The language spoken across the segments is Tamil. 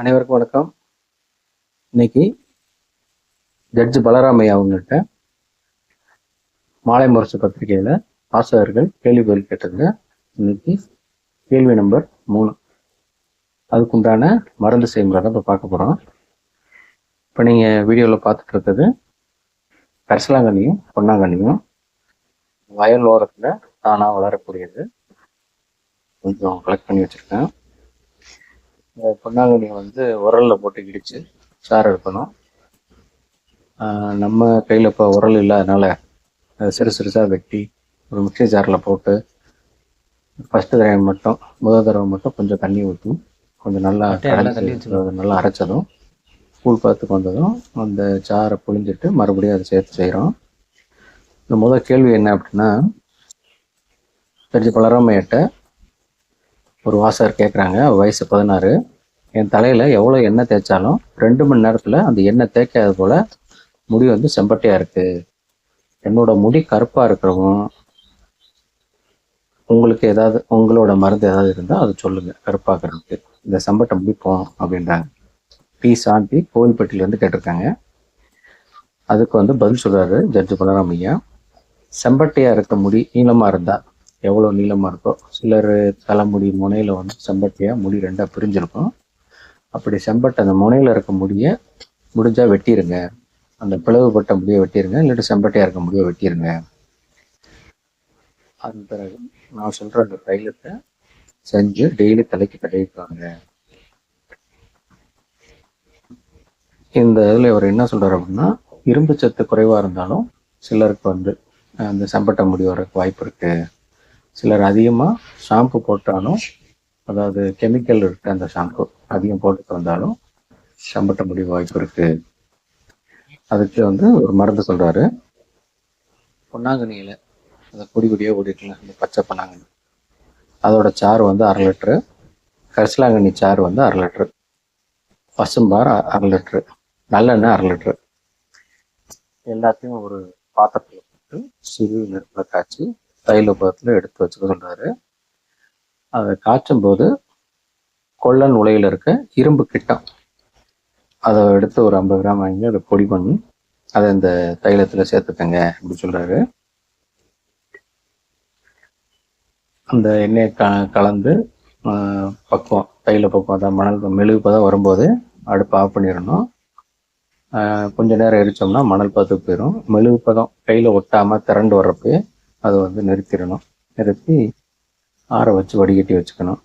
அனைவருக்கும் வணக்கம். இன்னைக்கு ஜட்ஜ் பலராமையா அவங்கள்ட்ட மாலை முரசு பத்திரிகையில் வாசகர்கள் கேள்வி பதில் கேட்டதுல இன்னைக்கு கேள்வி நம்பர் மூணு. அதுக்குண்டான மருந்து செய்முறை தான் இப்போ பார்க்க போகிறோம் இப்போ நீங்கள் வீடியோவில் பார்த்துட்டு இருக்கிறது கரிசலாங்கண்ணியும் பொன்னாங்கண்ணியும் வயல் ஓரத்தில் தானாக வளரக்கூடியது. கொஞ்சம் கலெக்ட் பண்ணி வச்சுருக்கேன். பொன்னாங்கண்ணியை வந்து உரல்ல போட்டு இடிச்சு சாறு எடுக்கணும். நம்ம கையில் இப்போ உரல் இல்லாதனால அதை சிறு சிறுசாக வெட்டி ஒரு மிக்ஸி ஜாரில் போட்டு ஃபஸ்ட்டு தடவை மட்டும் முதல் தடவை மட்டும் கொஞ்சம் தண்ணி ஊற்றி கொஞ்சம் நல்லா நல்லா அரைச்சதும் கூழ் பார்த்துக்கு வந்ததும் அந்த சாறை புழிஞ்சிட்டு மறுபடியும் அதை சேர்த்து செய்கிறோம் இந்த முதல் கேள்வி என்ன அப்படின்னா தெரிஞ்ச பலராமையிட்ட ஒரு வாசகர் கேட்குறாங்க வயசு பதினாறு. என் தலையில் எவ்வளோ எண்ணெய் தேய்ச்சாலும் ரெண்டு மணி நேரத்தில் அந்த எண்ணெய் தேய்க்காத போல் முடி வந்து செம்பட்டையாக இருக்குது என்னோட முடி கருப்பாக இருக்கிறவும் உங்களுக்கு ஏதாவது உங்களோட மருந்து ஏதாவது இருந்தால் அதை சொல்லுங்கள் கருப்பாக்குறதுக்கு. இந்த செம்பட்டை முடிப்போம் அப்படின்றாங்க. பி சாந்தி கோவில்பட்டியிலேருந்து கேட்டிருக்காங்க. அதுக்கு வந்து பதில் சொல்கிறாரு ஜட்ஜு பலராம் ஐயா செம்பட்டையாக இருக்க முடி நீளமாக இருந்தால் எவ்வளோ நீளமாக இருக்கோ சிலர் தலைமுடி முனையில் வந்து செம்பட்டையாக முடி ரெண்டாக பிரிஞ்சிருக்கும். அப்படி செம்பட்டை அந்த முனையில் இருக்க முடியை முடிஞ்சால் வெட்டிடுங்க அந்த பிளவுபட்ட முடியை வெட்டிடுங்க இல்லாட்டி செம்பட்டையாக இருக்க முடிய வெட்டிடுங்க அந்த பிறகு நான் சொல்கிற அந்த தைலத்தை செஞ்சு டெய்லி தலைக்கு தடவிப்பாங்க இந்த இதில் இவர் என்ன சொல்கிறார் அப்படின்னா இரும்பு சத்து குறைவாக இருந்தாலும் சிலருக்கு வந்து அந்த செம்பட்டை முடி வரக்கு வாய்ப்பு இருக்குது சிலர் அதிகமாக ஷாம்பு போட்டாலும் அதாவது கெமிக்கல் இருக்க அந்த ஷாம்பு அதிகம் போட்டுட்டு வந்தாலும் சம்பட்ட முடி வாய்ப்பு இருக்கு. அதுக்கு வந்து ஒரு மருந்து சொல்றாரு. பொன்னாங்கண்ணியில். அந்த பொடி கொடியாக ஓடிட்டுல அந்த பச்சை பொன்னாங்கண்ணி. அதோட சாறு வந்து அரை லிட்ரு கரிசலாங்கண்ணி சாறு வந்து அரை லிட்ரு பசும்பார் அ- அரை லிட்ரு நல்லெண்ணெய் அரை லிட்ரு எல்லாத்தையும் ஒரு பாத்திரத்தில் போட்டு சிறு நெருப்பில் காய்ச்சி தைல பதத்தில் எடுத்து வச்சுக்க சொல்கிறாரு அதை காய்ச்சும் போது கொள்ளன் உலையில் இருக்க இரும்பு கிட்டம். அதை எடுத்து ஒரு ஐம்பது கிராம் வாங்கி அதை பொடி பண்ணி அதை இந்த தைலத்தில் சேர்த்துக்கங்க அப்படி சொல்றாரு. அந்த எண்ணெயை க கலந்து பக்குவம் தைல பக்குவம் அதான் மணல் மெழுகு பதம் வரும்போது அடுப்பு ஆஃப் பண்ணிடணும். கொஞ்ச நேரம் எரிச்சோம்னா மணல் பதத்துக்கு போயிடும் மெழுகு பதம் கையில் ஒட்டாமல் திரண்டு வர்றப்பே அதை வந்து நிறுத்திடணும். நிறுத்தி ஆற வச்சு வடிகட்டி வச்சுக்கணும்.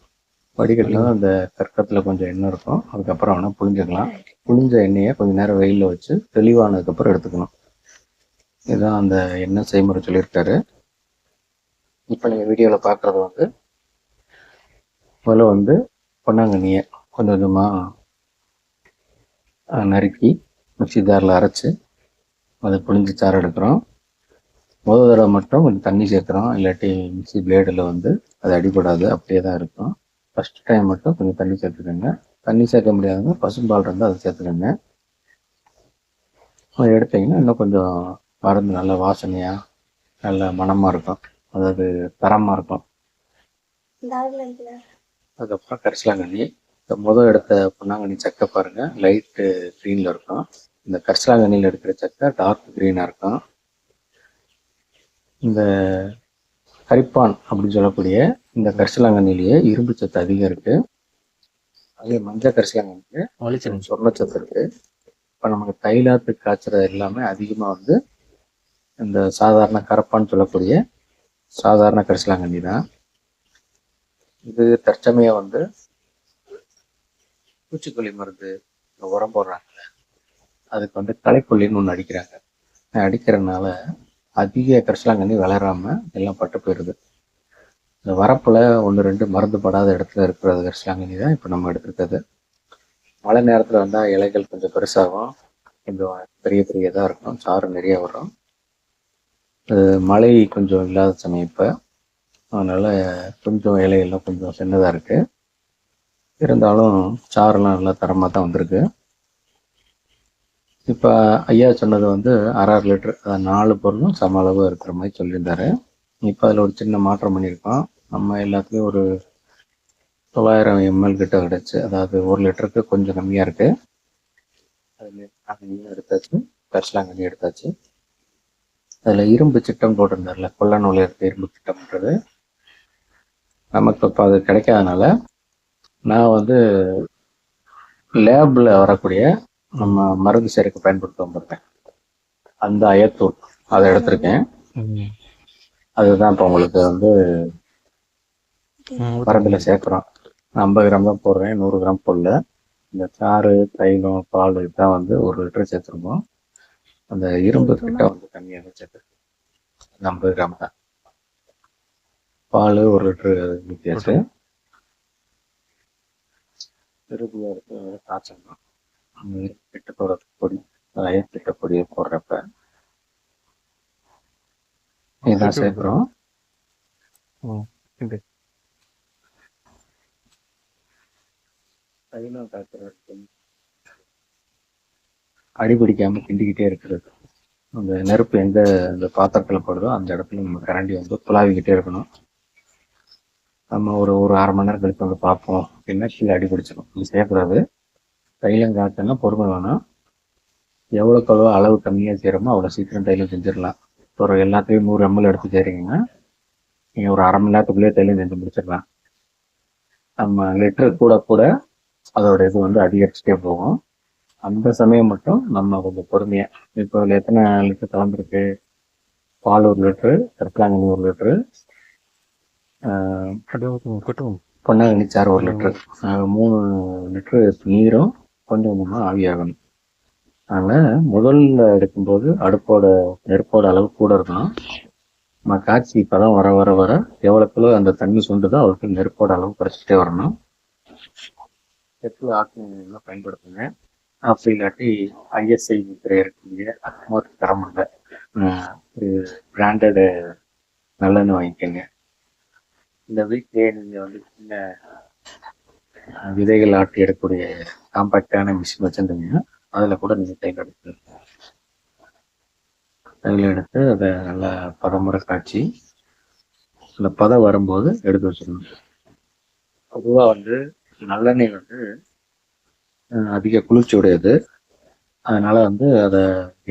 வடிகட்டினா அந்த கற்கத்தில் கொஞ்சம் எண்ணெய் இருக்கும். அதுக்கப்புறம் வேணால் புளிஞ்சுக்கலாம் புழிஞ்ச எண்ணெயை கொஞ்சம் நேரம் வெயிலில் வச்சு தெளிவானதுக்கப்புறம் எடுத்துக்கணும். இதுதான் அந்த எண்ணெய் செய்முறை சொல்லியிருக்காரு. இப்போ நீங்கள் வீடியோவில் பார்க்குறது வந்து முதல்ல வந்து பொன்னாங்கண்ணியை கொஞ்சம் கொஞ்சமாக நறுக்கி மிக்சி ஜாரில் அரைச்சி அதை புழிஞ்சு சாறு எடுக்கிறோம். முதல் தடவை மட்டும் கொஞ்சம் தண்ணி சேர்க்குறோம். இல்லாட்டி மிக்ஸி பிளேடில் வந்து அது அடிபடாது. அப்படியே தான் இருக்கும். ஃபர்ஸ்ட் டைம் மட்டும் கொஞ்சம் தண்ணி சேர்த்துக்கோங்க. தண்ணி சேர்க்க முடியாதவங்க பசும்பால் இருந்தால் அதை சேர்த்துக்கோங்க. எடுத்தீங்கன்னா இன்னும் கொஞ்சம் மருந்து நல்ல வாசனையாக நல்ல மணமாக இருக்கும். அதாவது தரமாக இருக்கும். அதுக்கப்புறம் கரிசலாங்கண்ணி. இந்த முதல் எடுத்த பொன்னாங்கண்ணி சக்கை பாருங்கள் லைட்டு க்ரீனில் இருக்கும். இந்த கரிசலாங்கண்ணியில் எடுக்கிற சக்கை டார்க் க்ரீனாக இருக்கும். இந்த கரிப்பான் அப்படின்னு சொல்லக்கூடிய இந்த கரிசலாங்கண்ணிலேயே இரும்பு சத்து அதிகம் இருக்கு. அதே மஞ்சள் கரிசலாங்கண்ணிக்கு சொர்ணச்சத்து இருக்கு. இப்போ நமக்கு தைலாத்து காய்ச்சறது எல்லாமே அதிகமாக வந்து இந்த சாதாரண கரப்பான்னு சொல்லக்கூடிய சாதாரண கரிசலாங்கண்ணி தான். இது தற்சமயம் வந்து பூச்சிக்கொல்லி மருந்து உரம் போடுறாங்கல்ல அதுக்கு வந்து களைக்கொல்லின்னு ஒன்று அடிக்கிறாங்க. அடிக்கிறதுனால அதிக கரிசலாங்கண்ணி வளராம எல்லாம் பட்டு போயிடுது இந்த வரப்புல ஒன்று ரெண்டு மருந்து படாத இடத்துல இருக்கிறது கரிசலாங்கண்ணி தான் இப்போ நம்ம எடுத்துருக்கிறது. மழை நேரத்தில் வந்தால் இலைகள் கொஞ்சம் பெருசாகும். கொஞ்சம் பெரிய பெரிய இதாக இருக்கும். சாறு நிறைய வரும். மழை கொஞ்சம் இல்லாத சமயம் இப்போ. அதனால் கொஞ்சம் இலையெல்லாம் கொஞ்சம் சின்னதாக இருக்குது இருந்தாலும் சாறுலாம் நல்லா தரமாக தான் வந்திருக்கு. இப்போ ஐயா சொன்னது வந்து அரை லிட்டர் அதாவது நாலு பொருளும் சம அளவு இருக்கிற மாதிரி சொல்லியிருந்தாரு. இப்போ அதில் ஒரு சின்ன மாற்றம் பண்ணியிருக்கோம். நம்ம எல்லாத்துலேயும் ஒரு தொள்ளாயிரம் எம்எல் கிட்ட கிடச்சி அதாவது ஒரு லிட்டருக்கு கொஞ்சம் கம்மியாக இருக்குது அதில் அங்கேயும் எடுத்தாச்சு கரிசலாங்கண்ணி எடுத்தாச்சு. அதில் இரும்பு சிட்டம் போட்டிருந்தார்ல கொள்ள நூல் இருக்க இரும்பு சிட்டம்ன்றது. நமக்கு இப்போ அது கிடைக்காதனால நான் வந்து லேபில் வரக்கூடிய நம்ம மருந்து சேர்க்க பயன்படுத்த பார்த்தேன் அந்த அயத்தூள் அதை எடுத்திருக்கேன். அதுதான் இப்போ உங்களுக்கு வந்து மருந்தில் சேர்க்குறோம். ஐம்பது கிராம் தான் போடுறேன் நூறு கிராம் போடல. இந்த சாறு தைலம் பால் இதுதான் வந்து ஒரு லிட்டர் சேர்த்துருக்கோம். அந்த இரும்பு கிட்ட வந்து கம்மியாக சேர்த்துருக்கோம் அந்த ஐம்பது கிராம் தான். பால் ஒரு லிட்டரு ஊற்றியாச்சு இறுதியாக இருக்கு காய்ச்சணும் அந்த கிட்டத்தோட பொடி அயத்திட்ட பொடியை போடுறப்ப இதான் சேர்க்குறோம் அடிபிடிக்காம கிண்டிக்கிட்டே இருக்கிறது. அந்த நெருப்பு எந்த அந்த பாத்திரத்துல படுதோ அந்த இடத்துல நம்ம கரண்டி வந்து புலாவிக்கிட்டே இருக்கணும். நம்ம ஒரு ஒரு அரை மணி நேரம் கழித்து வந்து பார்ப்போம். அப்படின்னா கீழே அடி பிடிச்சிடும் இது செய்யக்கூடாது. தைலம் காய்ச்சல்னா பொறுமை வேணும் எவ்வளோக்கு எவ்வளோ அளவு கம்மியாக செய்கிறோமோ அவ்வளோ சீக்கிரம் தைலம் செஞ்சிடலாம். ஒரு எல்லாத்தையும் நூறு எம்எல் எடுத்து செய்கிறீங்கன்னா நீங்கள் ஒரு அரை மணி நேரத்துக்குள்ளேயே தைலம் செஞ்சு முடிச்சிடலாம். நம்ம லிட்டர் கூட கூட அதோட இது வந்து அதிகரிச்சுட்டே போகும். அந்த சமயம் மட்டும் நம்ம கொஞ்சம் பொறுமையா இப்போ இதுல எத்தனை லிட்டர் கலந்துருக்கு பால் ஒரு லிட்டரு கற்கலாங்கண்ணி ஒரு லிட்டரு பொன்னாங்கண்ணி சாறு ஒரு லிட்டரு ஆஹ் மூணு லிட்டரு நீரும் கொஞ்சம் கொஞ்சமாக ஆவியாகணும். அதனால முதல்ல எடுக்கும்போது அடுப்போட நெருப்போட அளவு கூட இருக்கணும். நம்ம காய்ச்சி பதம் வர வர வர எவ்வளோக்குள்ள அந்த தண்ணி சுண்டுதோ அவருக்கு நெருப்போட அளவு குறைச்சிட்டே வரணும். செட்டில் ஆக்சிஜன் பயன்படுத்துங்க. அப்படி இல்லாட்டி ஐஎஸ்ஐ முத்திரை இருக்கீங்க ஒரு தரம் இல்லை ஒரு பிராண்டடு நல்லெண்ணெய் வாங்கிக்கோங்க. இந்த வீட்லேயே நீங்கள் வந்து சின்ன விதைகள் ஆட்டி எடுக்கக்கூடிய காம்பாக்டான மிஷின் வச்சுருந்தீங்கன்னா அதில் கூட நீங்கள் தையல் எடுத்துக்கலாம். தையல் எடுத்து அதை நல்லா பதமுறை காய்ச்சி அந்த பதம் வரும்போது எடுத்து வச்சிடணும். பொதுவாக வந்து நல்லெண்ணெய் வந்து அதிக குளிர்ச்சி உடையது. அதனால வந்து அதை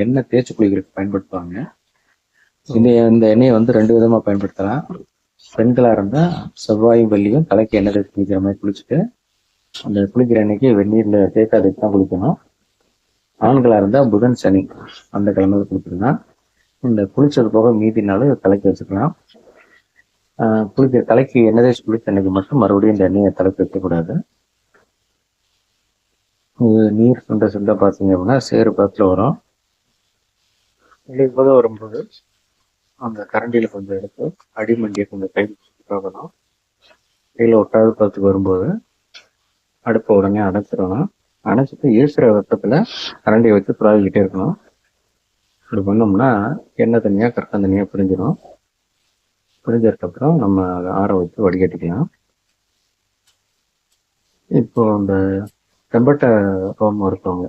எண்ணெய் தேய்ச்சி குளிக்கிறதுக்கு பயன்படுத்துவாங்க. இந்த இந்த எண்ணெயை வந்து ரெண்டு விதமா பயன்படுத்தலாம். பெண்களா இருந்தா செவ்வாயும் வெள்ளியும் தலைக்கு எண்ணெய் தேய்ச்சி குளிக்கிற மாதிரி குளிச்சுட்டு அந்த குளிக்கிற அன்னைக்கு வெந்நீர்ல தேய்க்காதுக்கு தான் குளிக்கணும். ஆண்களா இருந்தா புதன் சனி அந்த கிழமையில குளிக்கலாம் இந்த குளிச்சது போக மீதி நாள் தலைக்கு வச்சுக்கலாம். குளிக்க குளிக்கிற தலைக்கு எண்ணெய் குளித்த அன்னைக்கு மட்டும் மறுபடியும் இந்த எண்ணெயை தலைக்கு வைக்கக்கூடாது இது நீர் சுண்ட சுண்ட பார்த்தீங்க அப்படின்னா சேறு பக்கத்தில் வரும். போது வரும்போது அந்த கரண்டியில் கொஞ்சம் எடுத்து அடிமண்டியை கொஞ்சம் கை பார்க்கணும் கையில் ஒட்டாவது பக்கத்துக்கு வரும்போது அடுப்பை உடனே அடைச்சிடணும் அணைச்சிட்டு ஈசுற வெப்பத்தில் கரண்டியை வச்சு துளாவிக்கிட்டே இருக்கணும். இப்படி பண்ணோம்னா எண்ணெய் தனியாக கரெக்டாக தனியாக பிரிஞ்சிடும் பிரிஞ்சதுக்கப்புறம் நம்ம அதை ஆற வச்சு வடிகட்டிக்கலாம். இப்போ அந்த செம்பட்டை ரோமம் இருக்கவங்க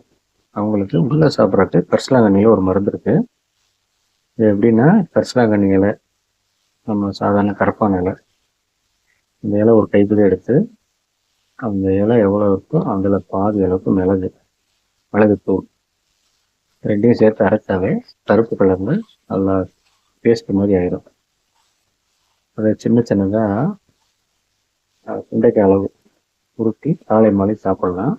அவங்களுக்கு உள்ள சாப்பிட்றதுக்கு கரிசலாங்கண்ணியில் ஒரு மருந்து இருக்குது இது எப்படின்னா கரிசலாங்கண்ணி இலை நம்ம சாதாரண கரப்பான இலை. இந்த இலை ஒரு கைப்பிடி எடுத்து அந்த இலை எவ்வளோ இருக்கோ அதில் பாதி அளவுக்கு மிளகு மிளகுத்தூள் ரெண்டையும் சேர்த்து அரைச்சாவே கருப்பு கலர்ந்து நல்லா பேஸ்ட் மாதிரி ஆயிடும் அதை சின்ன சின்னதாக சுண்டைக்காய் அளவு உருட்டி காலை மாலை சாப்பிடலாம்.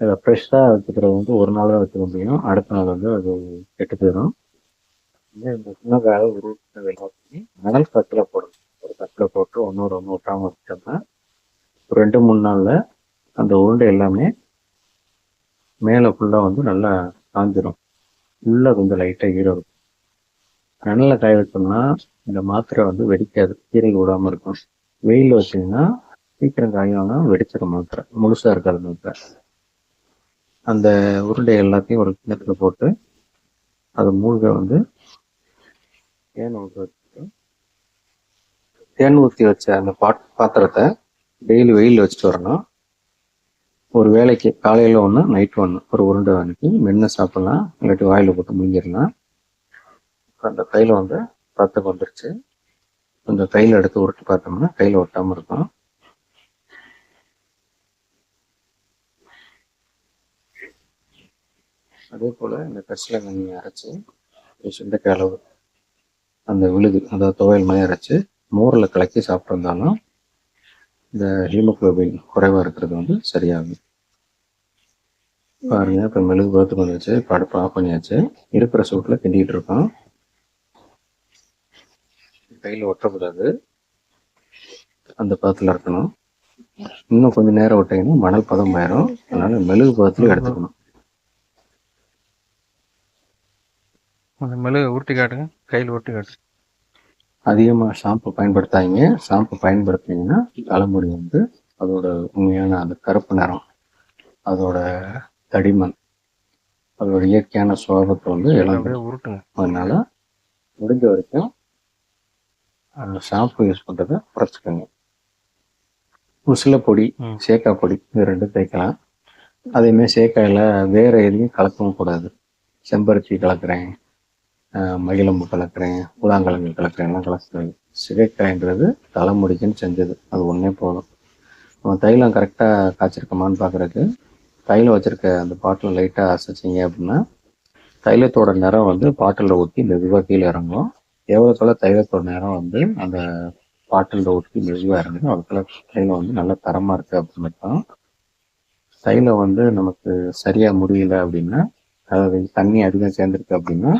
இதை ஃப்ரெஷ்ஷாக வச்சுக்கிறது வந்து ஒரு நாள் தான் வச்சுக்க முடியும். அடுத்த நாள் வந்து அது கெட்டு போயிடும் வந்து இந்த சின்னக்காக உருட்டு எல்லாத்தையும் மணல் கட்டில் போடணும் ஒரு கட்டில் போட்டு ஒன்றோட ஒன்று ஒட்டாமல் வச்சோம்னா ஒரு ரெண்டு மூணு நாளில் அந்த உருண்டை எல்லாமே மேலே ஃபுல்லாக வந்து நல்லா காஞ்சிரும். ஃபுல்லாக கொஞ்சம் லைட்டாக ஈரம் இருக்கும். மணலில் காய வச்சோம்னா இந்த மாத்திரை வந்து வெடிக்காது. கீரை விடாமல் இருக்கும். வெயிலில் வச்சிங்கன்னா சீக்கிரம் காயம்னா வெடிச்சிடும் மாத்திரை. முழுசாக இருக்காது மாத்திரை. அந்த உருண்டை எல்லாத்தையும் ஒரு கிண்ணத்துல போட்டு அது மூழ்க வந்து தேன் ஊற்றி வச்சுட்டு தேன் ஊற்றி வச்ச அந்த பாட் பாத்திரத்தை டெய்லி வெயிலில் வச்சுட்டு வரணும் ஒரு வேலைக்கு காலையில் ஒன்று நைட் ஒன்று ஒரு உருண்டை அனுப்பி மென்று சாப்பிட்லாம் இல்லாட்டி வாயில் போட்டு முடிஞ்சிடலாம் அந்த கையில் வந்து பத்த கொண்டுருச்சு கொஞ்சம் கையில் எடுத்து உருட்டி பார்த்தோம்னா கையில் ஒட்டாமல் இருக்கும். அதே போல் இந்த கரிசல தண்ணியை அரைச்சி சுண்டைக்காய் அளவு அந்த விழுது அதாவது துவையல் மாதிரி அரைச்சி மோரில் கலக்கி சாப்பிட்ருந்தாலும் இந்த ஹீமோக்ளோபின் குறைவாக இருக்கிறது வந்து சரியாகும் பாருங்க இப்போ மெழுகு பார்த்து வந்துச்சு இப்போ அடுப்பு ஆஃப் பண்ணியாச்சு. இருக்கிற சூட்டில் கிண்டிகிட்டு இருக்கோம். கையில் ஒட்டக்கூடாது. அந்த பதத்தில் இருக்கணும். இன்னும் கொஞ்சம் நேரம் விட்டீங்கன்னா மணல் பதம் ஆயிரும். அதனால மெழுகு பதத்தில் எடுத்துக்கணும். மெழுகு உருட்டி காட்டுங்க. கையில் உருட்டி காட்டுங்க அதிகமாக ஷாம்பு பயன்படுத்தாதீங்க. ஷாம்பு பயன்படுத்தினீங்கன்னா தலைமுடி வந்து அதோட உண்மையான அந்த கருப்பு நிறம் அதோட தடிமன் அதோட இயற்கையான சுவாபத்தை வந்து உருட்டுங்க. அதனால முடிஞ்ச வரைக்கும் ஷாம்பு யூஸ் பண்ணுறதை குறைச்சிக்கோங்க. உசில பொடி ம். சேக்காய் பொடி இது ரெண்டும் தேய்க்கலாம். அதேமாதிரி சேக்காயில் வேறு எதையும் கலக்கவும் கூடாது. செம்பருத்தி கலக்கிறேன். மகிழம்பு கலக்கிறேன் கூழாங்கிழங்கு கலக்கிறேன் எல்லாம் கலக்கிறது சிகைக்காய்ன்றது தலைமுடிக்குன்னு செஞ்சது. அது ஒன்றே போதும். நம்ம தைலம் கரெக்டாக காய்ச்சிருக்கோமான்னு பார்க்குறதுக்கு தைலம் வச்சுருக்க அந்த பாட்டில் லைட்டாக அசைச்சிங்க அப்படின்னா தைலத்தோட நிறம் வந்து பாட்டிலில் ஊற்றி மெதுவாக கீழே இறங்கும். எவ்வளோக்கெல்லாம் தைலத்தோட நிறம் வந்து அந்த பாட்டிலில் ஊற்றி மெதுவாக இறங்கும் அதுக்கெல்லாம் தைலம் வந்து நல்ல தரமாக இருக்குது அப்படின்னு அர்த்தம் தைலம் வந்து நமக்கு சரியாக முடியல அப்படின்னா அதாவது தண்ணி அதிகம் சேர்ந்துருக்கு அப்படின்னா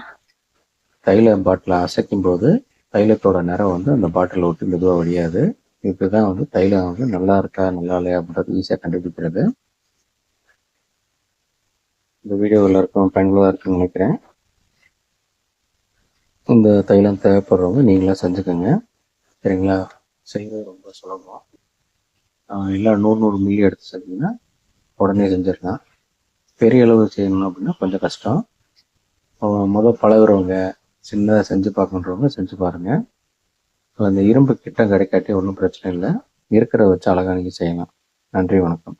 தைல பாட்டிலை அசைக்கும் போது தைலத்தோட நிறம் வந்து அந்த பாட்டிலில் விட்டு மெதுவாக வழியாது இதுதான் வந்து தைலம் வந்து நல்லா இருக்கா நல்லா இல்லையா அப்படின்றது ஈஸியாக கண்டுபிடிக்கிறது. இந்த வீடியோவில் எல்லாருக்கும் பயனுள்ளதாக இருக்குன்னு நினைக்கிறேன். இந்த தைலம் தேவைப்படுறவங்க நீங்களாக செஞ்சுக்கோங்க. சரிங்களா? செய்வது ரொம்ப சுலபம். எல்லாம் நூறு நூறு மில்லி எடுத்து செஞ்சீங்கன்னா உடனே செஞ்சிடலாம். பெரிய அளவு செய்யணும் அப்படின்னா கொஞ்சம் கஷ்டம். முதல் பழகுறவங்க சின்னதாக செஞ்சு பார்க்கணுன்றவங்க செஞ்சு பாருங்கள் அந்த இரும்பு கிட்ட கிடைக்காட்டி ஒன்றும் பிரச்சனை இல்லை. இருக்கிறத வச்சு அழகாக நீங்கள் செய்யலாம். நன்றி வணக்கம்.